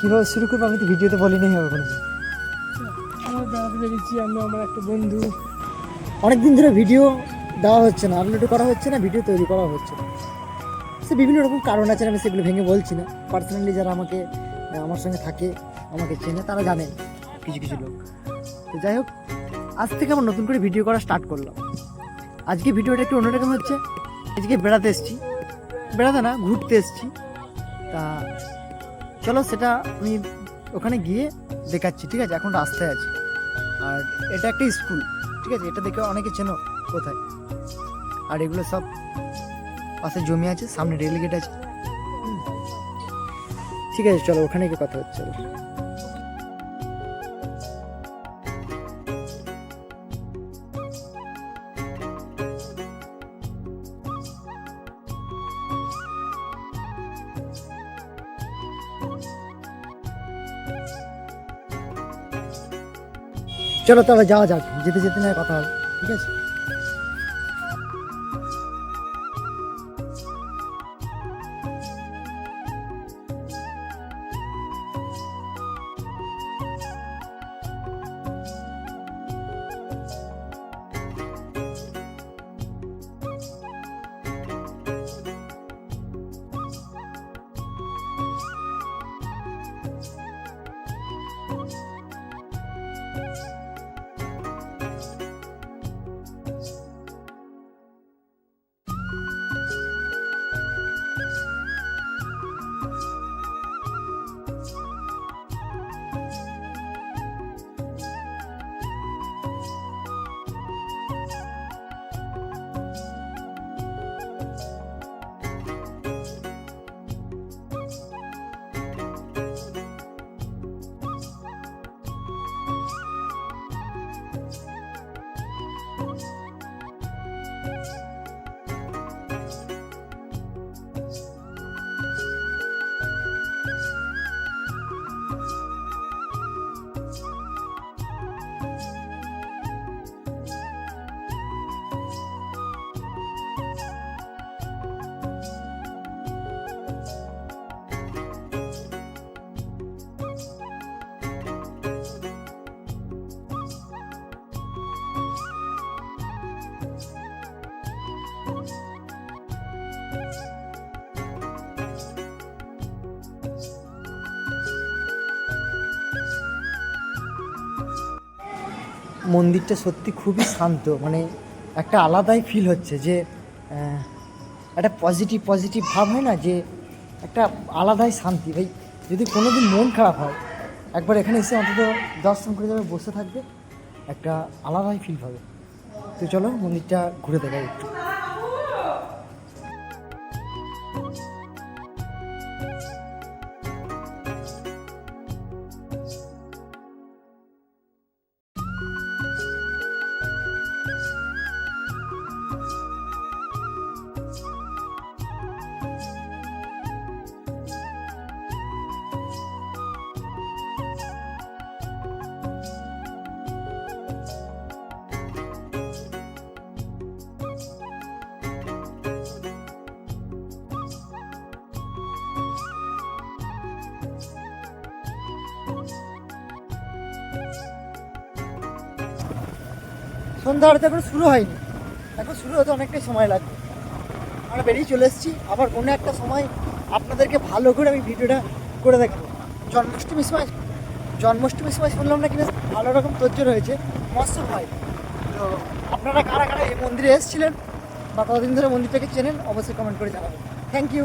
কীভাবে শুরু করব আমি তো ভিডিওতে বলিনি হবে কোনো আমরা বেড়াতে বেরিয়েছি আমি আমার একটা বন্ধু। অনেক দিন ধরে ভিডিও দেওয়া হচ্ছে না আপলোড করা হচ্ছে না ভিডিও তৈরি করা হচ্ছে না। সে বিভিন্ন রকম কারণ আছে আমি সেগুলো ভেঙে বলছি না। পার্সোনালি যারা আমাকে আমার সঙ্গে থাকে আমাকে চেনে তারা জানে কিছু কিছু লোক। তো যাই হোক আজ থেকে আমার নতুন করে ভিডিও করা স্টার্ট করলাম। আজকে ভিডিওটা একটু অন্যরকম হচ্ছে। আজকে বেড়াতে এসেছি। বেড়াতে না ঘুরতে এসেছি। তা চলো সেটা আমি ওখানে গিয়ে দেখাচ্ছি, ঠিক আছে? এখন রাস্তায় আছি। আর এটা একটা স্কুল, ঠিক আছে? এটা দেখে অনেকে চেনো কোথায়। আর এগুলো সব পাশে জমি আছে, সামনে রেল গেট আছে। ঠিক আছে, চলো, ওখানে গিয়ে কথা হচ্ছে। চলো তাহলে যাওয়া যাক যেতে যেতে না কথা হবে ঠিক আছে? মন্দিরটা সত্যি খুবই শান্ত মানে একটা আলাদাই ফিল হচ্ছে যে একটা পজিটিভ পজিটিভ ভাব হয় না যে, একটা আলাদাই শান্তি। ভাই, যদি কোনো দিন মন খারাপ হয়, একবার এখানে এসে অন্তত দর্শন করে যাবে, বসে থাকবে, একটা আলাদাই ফিল হবে। তো চলো মন্দিরটা ঘুরে দেখাই একটু। সন্ধ্যা আরতি এখন শুরু হয়নি। এখন শুরু হতে অনেকটাই সময় লাগবে। আমরা বেরিয়ে চলে এসেছি। আবার কোনো একটা সময় আপনাদেরকে ভালো করে আমি ভিডিওটা করে দেখাবো। জন্মাষ্টমীর সময় জন্মাষ্টমীর সময় শুনলাম না কি বেশ ভালো রকম তোজ্জোর হয়েছে। মস্ত হয়। তো আপনারা কারা কারা এই মন্দিরে এসেছিলেন বা কতদিন ধরে মন্দিরটাকে চেনেন অবশ্যই কমেন্ট করে জানাবেন। Thank you